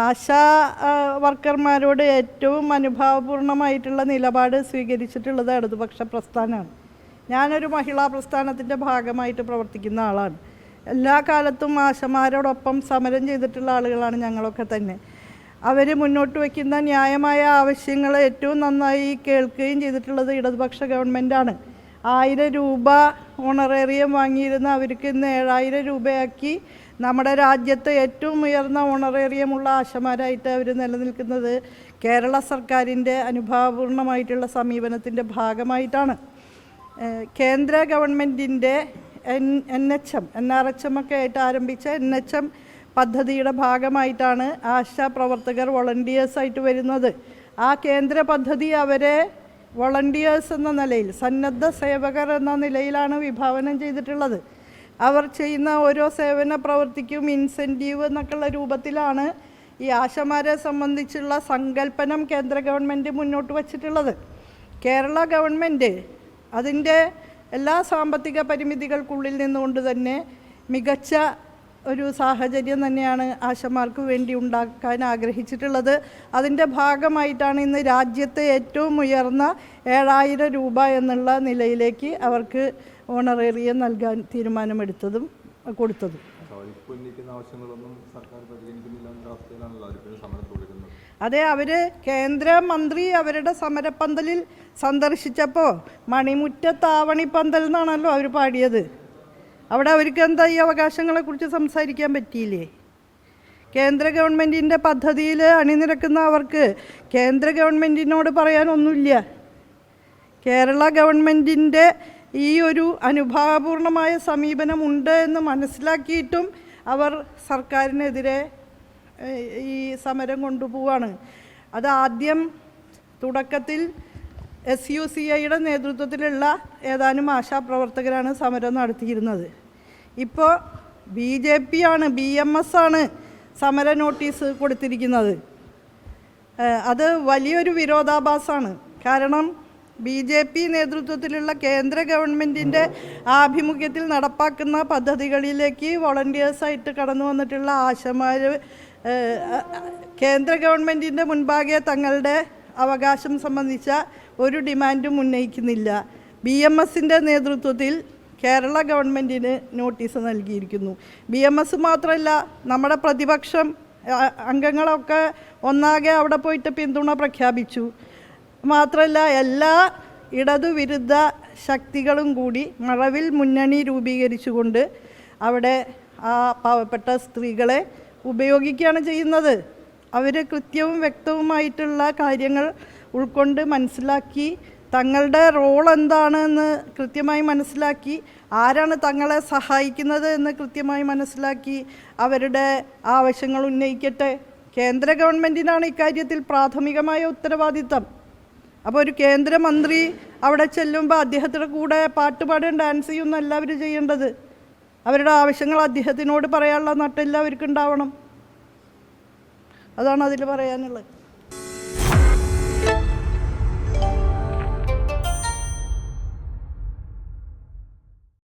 ആശാ വർക്കർമാരോട് ഏറ്റവും അനുഭാവപൂർണമായിട്ടുള്ള നിലപാട് സ്വീകരിച്ചിട്ടുള്ളത് ഇടതുപക്ഷ പ്രസ്ഥാനമാണ്. ഞാനൊരു മഹിളാ പ്രസ്ഥാനത്തിന്റെ ഭാഗമായിട്ട് പ്രവർത്തിക്കുന്ന ആളാണ്. എല്ലാ കാലത്തും ആശമാരോടൊപ്പം സമരം ചെയ്തിട്ടുള്ള ആളുകളാണ് ഞങ്ങളൊക്കെ തന്നെ. അവർ മുന്നോട്ട് വയ്ക്കുന്ന ന്യായമായ ആവശ്യങ്ങൾ ഏറ്റവും നന്നായി കേൾക്കുകയും ചെയ്തിട്ടുള്ളത് ഇടതുപക്ഷ ഗവൺമെന്റാണ്. ആയിരം രൂപ ഓണറേറിയം വാങ്ങിയിരുന്ന അവർക്ക് ഇന്ന് ഏഴായിരം രൂപയാക്കി. നമ്മുടെ രാജ്യത്ത് ഏറ്റവും ഉയർന്ന ഓണറേറിയമുള്ള ആശമാരായിട്ട് അവർ നിലനിൽക്കുന്നത് കേരള സർക്കാരിന്റെ അനുഭാവപൂർണമായിട്ടുള്ള സമീപനത്തിന്റെ ഭാഗമായിട്ടാണ്. കേന്ദ്ര ഗവൺമെന്റിന്റെ N N H M N R H M ഒക്കെ ആയിട്ട് ആരംഭിച്ച എൻ എച്ച് എം പദ്ധതിയുടെ ഭാഗമായിട്ടാണ് ആശാ പ്രവർത്തകർ വോളണ്ടിയേഴ്സായിട്ട് വരുന്നത്. ആ കേന്ദ്ര പദ്ധതി അവരെ വോളണ്ടിയേഴ്സ് എന്ന നിലയിൽ സന്നദ്ധ സേവകർ എന്ന നിലയിലാണ് വിഭാവനം ചെയ്തിട്ടുള്ളത്. അവർ ചെയ്യുന്ന ഓരോ സേവന പ്രവൃത്തിക്കും ഇൻസെന്റീവ് എന്നൊക്കെയുള്ള രൂപത്തിലാണ് ഈ ആശമാരെ സംബന്ധിച്ചുള്ള സങ്കല്പനം കേന്ദ്ര ഗവൺമെന്റ് മുന്നോട്ട് വച്ചിട്ടുള്ളത്. കേരള ഗവൺമെന്റ് അതിന്റെ എല്ലാ സാമ്പത്തിക പരിമിതികൾക്കുള്ളിൽ നിന്നുകൊണ്ട് തന്നെ മികച്ച ഒരു സാഹചര്യം തന്നെയാണ് ആശമാർക്ക് വേണ്ടി ഉണ്ടാക്കാൻ ആഗ്രഹിച്ചിട്ടുള്ളത്. അതിന്റെ ഭാഗമായിട്ടാണ് ഇന്ന് രാജ്യത്തെ ഏറ്റവും ഉയർന്ന ഏഴായിരം രൂപ എന്നുള്ള നിലയിലേക്ക് അവർക്ക് ഓണറേറിയം നൽകാൻ തീരുമാനമെടുത്തതും കൊടുത്തതും. അതെ അവർ കേന്ദ്രമന്ത്രി അവരുടെ സമരപ്പന്തലിൽ സന്ദർശിച്ചപ്പോൾ മണിമുറ്റത്താവണിപ്പന്തൽ എന്നാണല്ലോ അവർ പാടിയത്. അവിടെ അവർക്ക് എന്താ ഈ അവകാശങ്ങളെക്കുറിച്ച് സംസാരിക്കാൻ പറ്റിയില്ലേ? കേന്ദ്ര ഗവൺമെന്റിന്റെ പദ്ധതിയിൽ അണിനിരക്കുന്ന അവർക്ക് കേന്ദ്ര ഗവൺമെന്റിനോട് പറയാനൊന്നുമില്ല. കേരള ഗവൺമെന്റിന്റെ ഈ ഒരു അനുഭാവപൂർണമായ സമീപനമുണ്ട് എന്ന് മനസ്സിലാക്കിയിട്ടും അവർ സർക്കാരിനെതിരെ ഈ സമരം കൊണ്ടുപോവാണ്. അത് ആദ്യം തുടക്കത്തിൽ എസ് യു സി ഐയുടെ നേതൃത്വത്തിലുള്ള ഏതാനും ആശാപ്രവർത്തകരാണ് സമരം നടത്തിയിരുന്നത്. ഇപ്പോൾ ബി ജെ പി ആണ് ബി എം എസ് ആണ് സമര നോട്ടീസ് കൊടുത്തിരിക്കുന്നത്. അത് വലിയൊരു വിരോധാഭാസമാണ് കാരണം ബി ജെ പി നേതൃത്വത്തിലുള്ള കേന്ദ്ര ഗവൺമെന്റിന്റെ ആഭിമുഖ്യത്തിൽ നടപ്പാക്കുന്ന പദ്ധതികളിലേക്ക് വോളണ്ടിയേഴ്സായിട്ട് കടന്നു വന്നിട്ടുള്ള ആശമാർ കേന്ദ്ര ഗവൺമെന്റിന്റെ മുൻപാകെ തങ്ങളുടെ അവകാശം സംബന്ധിച്ച ഒരു ഡിമാൻഡും ഉന്നയിക്കുന്നില്ല. ബി എം എസിന്റെ നേതൃത്വത്തിൽ കേരള ഗവൺമെന്റിന് നോട്ടീസ് നൽകിയിരിക്കുന്നു. ബി എം എസ് മാത്രമല്ല നമ്മുടെ പ്രതിപക്ഷം അംഗങ്ങളൊക്കെ ഒന്നാകെ അവിടെ പോയിട്ട് പിന്തുണ പ്രഖ്യാപിച്ചു. മാത്രമല്ല എല്ലാ ഇടതുവിരുദ്ധ ശക്തികളും കൂടി മഴവിൽ മുന്നണി രൂപീകരിച്ചുകൊണ്ട് അവിടെ ആ പാവപ്പെട്ട സ്ത്രീകളെ ഉപയോഗിക്കുകയാണ് ചെയ്യുന്നത്. അവർ കൃത്യവും വ്യക്തവുമായിട്ടുള്ള കാര്യങ്ങൾ ഉൾക്കൊണ്ട് മനസ്സിലാക്കി തങ്ങളുടെ റോൾ എന്താണെന്ന് കൃത്യമായി മനസ്സിലാക്കി ആരാണ് തങ്ങളെ സഹായിക്കുന്നത് എന്ന് കൃത്യമായി മനസ്സിലാക്കി അവരുടെ ആവശ്യങ്ങൾ ഉന്നയിക്കട്ടെ. കേന്ദ്ര ഗവൺമെന്റിനാണ് ഇക്കാര്യത്തിൽ പ്രാഥമികമായ ഉത്തരവാദിത്തം. അപ്പോൾ ഒരു കേന്ദ്രമന്ത്രി അവിടെ ചെല്ലുമ്പോൾ അദ്ദേഹത്തിന്റെ കൂടെ പാട്ട് പാടുകയും ഡാൻസ് ചെയ്യുന്ന എല്ലാവരും ചെയ്യേണ്ടത്. അവരുടെ ആവശ്യങ്ങൾ അദ്ദേഹത്തിനോട് പറയാനുള്ള നട്ടെല്ലാം അവർക്കുണ്ടാവണം അതാണ് അതിൽ പറയാനുള്ളത്.